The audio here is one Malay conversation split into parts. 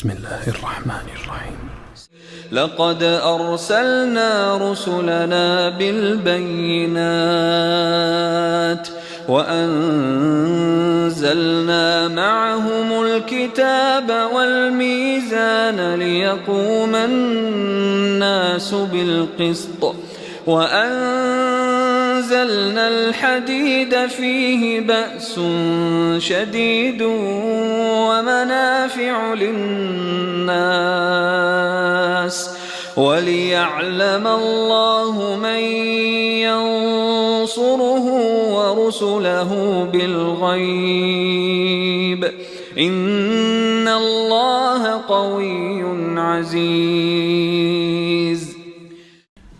بسم الله الرحمن الرحيم. لقد أرسلنا رسلنا بالبينات وأنزلنا معهم الكتاب والميزان ليقوم الناس بالقسط وأنزلنا الحديد فيه بأس شديد ومنافع للناس وليعلم الله من ينصره ورسله بالغيب إن الله قوي عزيز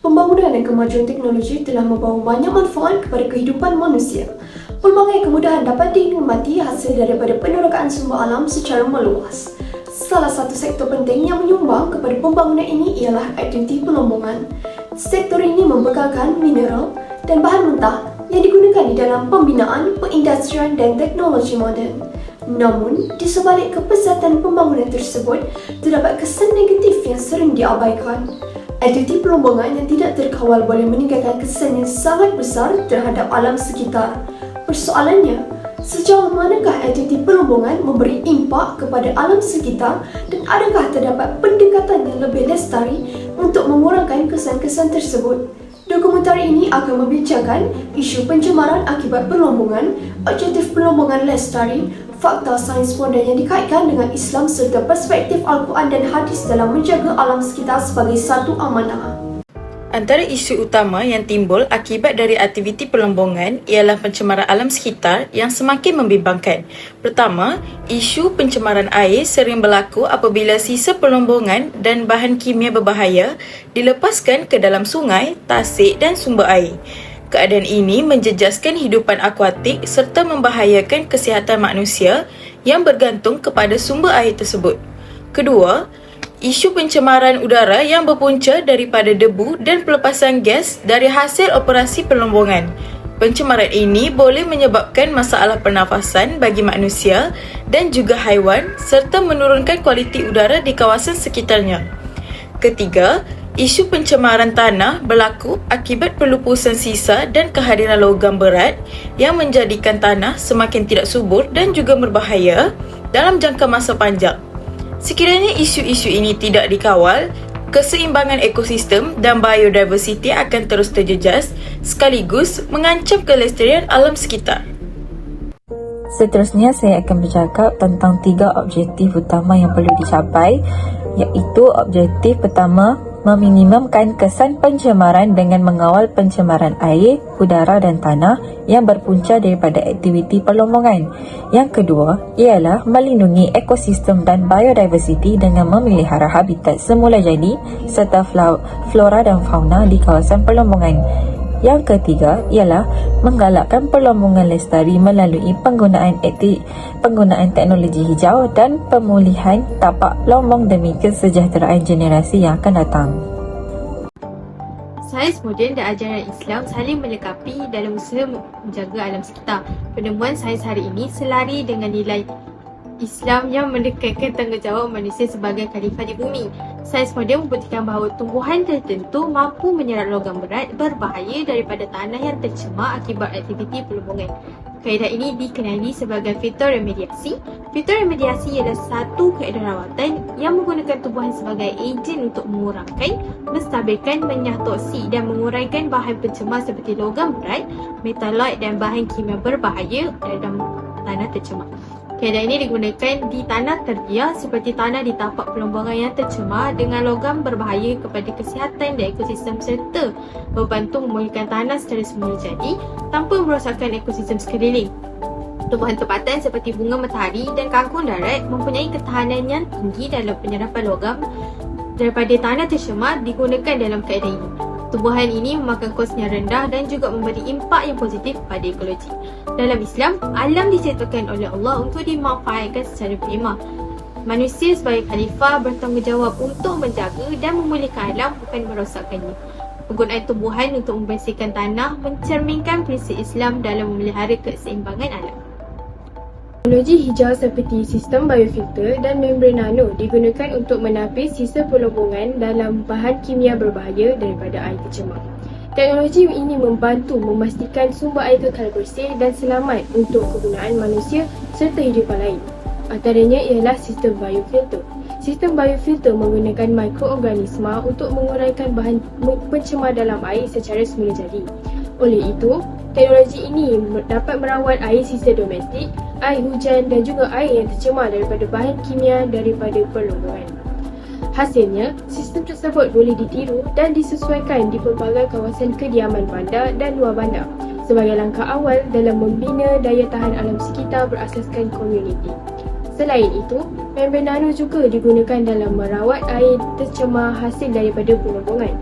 Pembangunan dan kemajuan teknologi telah membawa banyak manfaat kepada kehidupan manusia. Pelbagai kemudahan dapat dinikmati hasil daripada penerokaan sumber alam secara meluas. Salah satu sektor penting yang menyumbang kepada pembangunan ini ialah aktiviti pelombongan. Sektor ini membekalkan mineral dan bahan mentah yang digunakan di dalam pembinaan, perindustrian dan teknologi moden. Namun, di sebalik kepesatan pembangunan tersebut, terdapat kesan negatif yang sering diabaikan. Aktiviti pelombongan yang tidak terkawal boleh meninggalkan kesan yang sangat besar terhadap alam sekitar. Persoalannya, sejauh manakah aktiviti pelombongan memberi impak kepada alam sekitar dan adakah terdapat pendekatan yang lebih lestari untuk mengurangkan kesan-kesan tersebut? Dokumentari ini akan membincangkan isu pencemaran akibat pelombongan, objektif pelombongan lestari, fakta sains moden yang dikaitkan dengan Islam serta perspektif Al-Quran dan hadis dalam menjaga alam sekitar sebagai satu amanah. Antara isu utama yang timbul akibat dari aktiviti pelombongan ialah pencemaran alam sekitar yang semakin membimbangkan. Pertama, isu pencemaran air sering berlaku apabila sisa pelombongan dan bahan kimia berbahaya dilepaskan ke dalam sungai, tasik dan sumber air. Keadaan ini menjejaskan hidupan akuatik serta membahayakan kesihatan manusia yang bergantung kepada sumber air tersebut. Kedua, isu pencemaran udara yang berpunca daripada debu dan pelepasan gas dari hasil operasi pelombongan. Pencemaran ini boleh menyebabkan masalah pernafasan bagi manusia dan juga haiwan serta menurunkan kualiti udara di kawasan sekitarnya. Ketiga, isu pencemaran tanah berlaku akibat pelupusan sisa dan kehadiran logam berat yang menjadikan tanah semakin tidak subur dan juga berbahaya dalam jangka masa panjang. Sekiranya isu-isu ini tidak dikawal, keseimbangan ekosistem dan biodiversiti akan terus terjejas sekaligus mengancam kelestarian alam sekitar. Seterusnya saya akan bercakap tentang tiga objektif utama yang perlu dicapai iaitu objektif pertama meminimumkan kesan pencemaran dengan mengawal pencemaran air, udara dan tanah yang berpunca daripada aktiviti pelombongan. Yang kedua ialah melindungi ekosistem dan biodiversiti dengan memelihara habitat semula jadi serta flora dan fauna di kawasan pelombongan. Yang ketiga ialah menggalakkan pelombongan lestari melalui penggunaan etik, penggunaan teknologi hijau dan pemulihan tapak lombong demi kesejahteraan generasi yang akan datang. Sains moden dan ajaran Islam saling melengkapi dalam usaha menjaga alam sekitar. Penemuan sains hari ini selari dengan nilai Islam yang mendekatkan tanggungjawab manusia sebagai khalifah di bumi. Sains moden membuktikan bahawa tumbuhan tertentu mampu menyerap logam berat berbahaya daripada tanah yang tercemar akibat aktiviti pelombongan. Kaedah ini dikenali sebagai fitur remediasi. Fitur remediasi adalah satu kaedah rawatan yang menggunakan tumbuhan sebagai ejen untuk mengurangkan, menstabilkan, menyah toksik dan menguraikan bahan pencemar seperti logam berat, metaloid dan bahan kimia berbahaya dalam tanah tercemar. Kaedah ini digunakan di tanah terbiar seperti tanah di tapak pelombongan yang tercemar dengan logam berbahaya kepada kesihatan dan ekosistem serta membantu memulihkan tanah secara semula jadi tanpa merosakkan ekosistem sekeliling. Tumbuhan tempatan seperti bunga matahari dan kangkung darat mempunyai ketahanan yang tinggi dalam penyerapan logam daripada tanah tercemar digunakan dalam kaedah ini. Tumbuhan ini memakan kos yang rendah dan juga memberi impak yang positif pada ekologi. Dalam Islam, alam diciptakan oleh Allah untuk dimanfaatkan secara prima. Manusia sebagai khalifah bertanggungjawab untuk menjaga dan memulihkan alam bukan merosakkannya. Penggunaan tumbuhan untuk membersihkan tanah mencerminkan prinsip Islam dalam memelihara keseimbangan alam. Teknologi hijau seperti sistem biofilter dan membran nano digunakan untuk menapis sisa pelombongan dalam bahan kimia berbahaya daripada air tercemar. Teknologi ini membantu memastikan sumber air kekal bersih dan selamat untuk kegunaan manusia serta hidupan lain. Antaranya ialah sistem biofilter. Sistem biofilter menggunakan mikroorganisma untuk menguraikan bahan pencemar dalam air secara semula jadi. Oleh itu, teknologi ini dapat merawat air sisa domestik, air hujan dan juga air yang tercemar daripada bahan kimia daripada perlombongan. Hasilnya, sistem tersebut boleh ditiru dan disesuaikan di pelbagai kawasan kediaman bandar dan luar bandar sebagai langkah awal dalam membina daya tahan alam sekitar berasaskan komuniti. Selain itu, membran nano juga digunakan dalam merawat air tercemar hasil daripada pelombongan.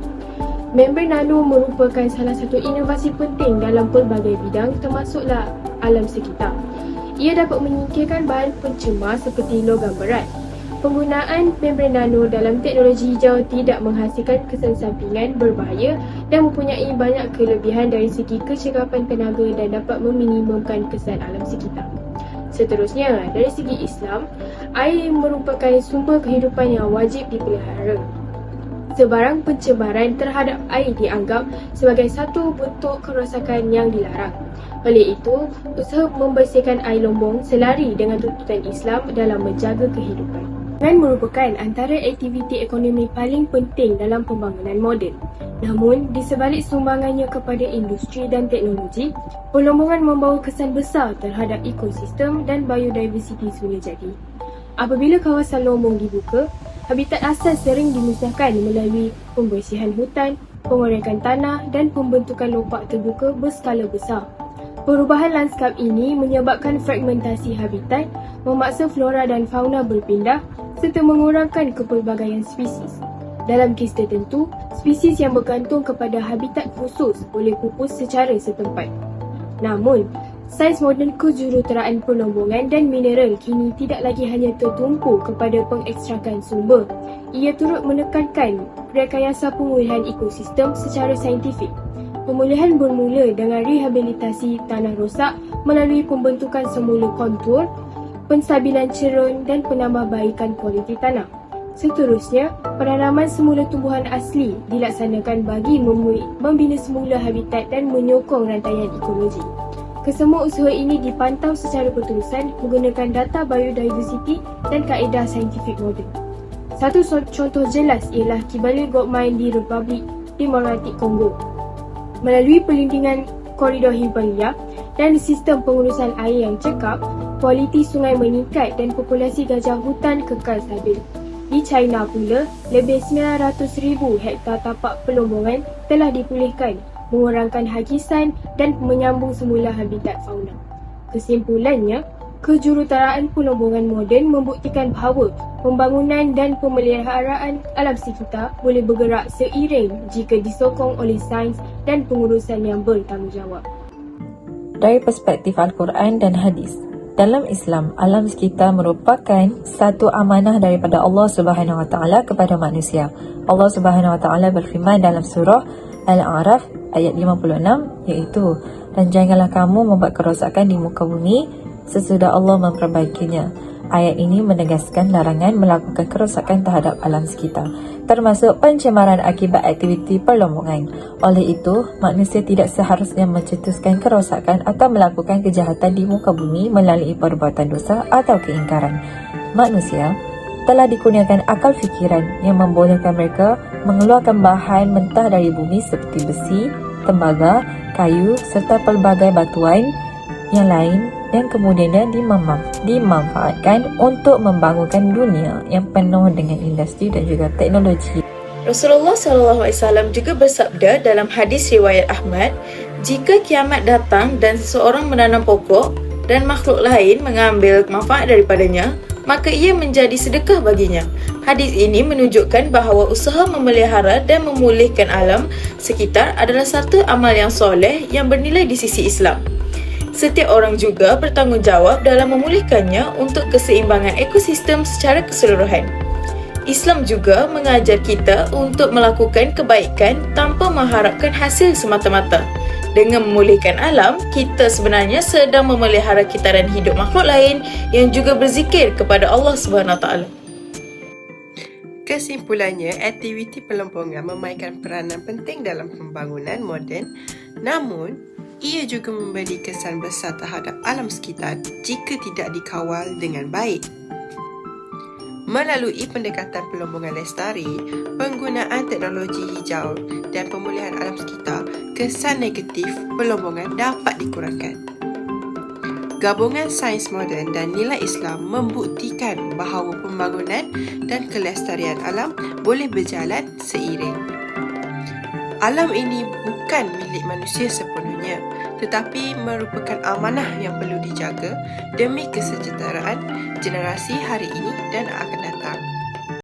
Membran nano merupakan salah satu inovasi penting dalam pelbagai bidang termasuklah alam sekitar. Ia dapat menyingkirkan bahan pencemar seperti logam berat, Penggunaan membran nano dalam teknologi hijau tidak menghasilkan kesan sampingan berbahaya dan mempunyai banyak kelebihan dari segi kecekapan tenaga dan dapat meminimumkan kesan alam sekitar. Seterusnya, dari segi Islam, air merupakan sumber kehidupan yang wajib dipelihara. Sebarang pencemaran terhadap air dianggap sebagai satu bentuk kerosakan yang dilarang. Oleh itu, usaha membersihkan air lombong selari dengan tuntutan Islam dalam menjaga kehidupan. Pangan merupakan antara aktiviti ekonomi paling penting dalam pembangunan moden. Namun, di sebalik sumbangannya kepada industri dan teknologi, pelombongan membawa kesan besar terhadap ekosistem dan biodiversiti semula jadi. Apabila kawasan lombong dibuka, habitat asal sering dimusnahkan melalui pembersihan hutan, pengorekan tanah dan pembentukan lopak terbuka berskala besar. Perubahan lanskap ini menyebabkan fragmentasi habitat, memaksa flora dan fauna berpindah serta mengurangkan kepelbagaian spesies. Dalam kes tertentu, spesies yang bergantung kepada habitat khusus boleh pupus secara setempat. Namun, saiz moden kejuruteraan pelombongan dan mineral kini tidak lagi hanya tertumpu kepada pengekstrakan sumber. Ia turut menekankan rekayasa pemulihan ekosistem secara saintifik. Pemulihan bermula dengan rehabilitasi tanah rosak melalui pembentukan semula kontur penstabilan cerun dan penambahbaikan kualiti tanah. Seterusnya, penanaman semula tumbuhan asli dilaksanakan bagi membina semula habitat dan menyokong rantaian ekologi. Kesemua usaha ini dipantau secara berterusan menggunakan data biodiversity dan kaedah saintifik moden. Satu contoh jelas ialah Kibale Gold Mine di Republik Demokratik Kongo. Melalui perlindungan koridor Himalaya dan sistem pengurusan air yang cekap, kualiti sungai meningkat dan populasi gajah hutan kekal stabil. Di China pula, lebih 900,000 hektar tapak pelombongan telah dipulihkan, mengurangkan hakisan dan menyambung semula habitat fauna. Kesimpulannya, kejuruteraan pelombongan moden membuktikan bahawa pembangunan dan pemeliharaan alam sekitar boleh bergerak seiring jika disokong oleh sains dan pengurusan yang bertanggungjawab. Dari perspektif Al-Quran dan Hadis, dalam Islam, alam sekitar merupakan satu amanah daripada Allah Subhanahu Wa Taala kepada manusia. Allah Subhanahu Wa Taala berfirman dalam surah Al-A'raf ayat 56 iaitu dan janganlah kamu membuat kerosakan di muka bumi sesudah Allah memperbaikinya. Ayat ini menegaskan larangan melakukan kerosakan terhadap alam sekitar, termasuk pencemaran akibat aktiviti perlombongan. Oleh itu, manusia tidak seharusnya mencetuskan kerosakan atau melakukan kejahatan di muka bumi melalui perbuatan dosa atau keingkaran. Manusia telah dikurniakan akal fikiran yang membolehkan mereka mengeluarkan bahan mentah dari bumi seperti besi, tembaga, kayu serta pelbagai batuan yang lain dan kemudiannya dimanfaatkan untuk membangunkan dunia yang penuh dengan industri dan juga teknologi. Rasulullah SAW juga bersabda dalam hadis riwayat Ahmad, jika kiamat datang dan seseorang menanam pokok dan makhluk lain mengambil manfaat daripadanya, maka ia menjadi sedekah baginya. Hadis ini menunjukkan bahawa usaha memelihara dan memulihkan alam sekitar adalah satu amal yang soleh yang bernilai di sisi Islam. Setiap orang juga bertanggungjawab dalam memulihkannya untuk keseimbangan ekosistem secara keseluruhan. Islam juga mengajar kita untuk melakukan kebaikan tanpa mengharapkan hasil semata-mata Dengan memulihkan alam, kita sebenarnya sedang memelihara kitaran hidup makhluk lain yang juga berzikir kepada Allah Taala. Kesimpulannya, aktiviti pelompongan memainkan peranan penting dalam pembangunan moden namun ia juga memberi kesan besar terhadap alam sekitar jika tidak dikawal dengan baik. Melalui pendekatan pelombongan lestari, penggunaan teknologi hijau dan pemulihan alam sekitar, kesan negatif pelombongan dapat dikurangkan. Gabungan sains moden dan nilai Islam membuktikan bahawa pembangunan dan kelestarian alam boleh berjalan seiring. Alam ini bukan milik manusia sepenuhnya, tetapi merupakan amanah yang perlu dijaga demi kesejahteraan generasi hari ini dan akan datang.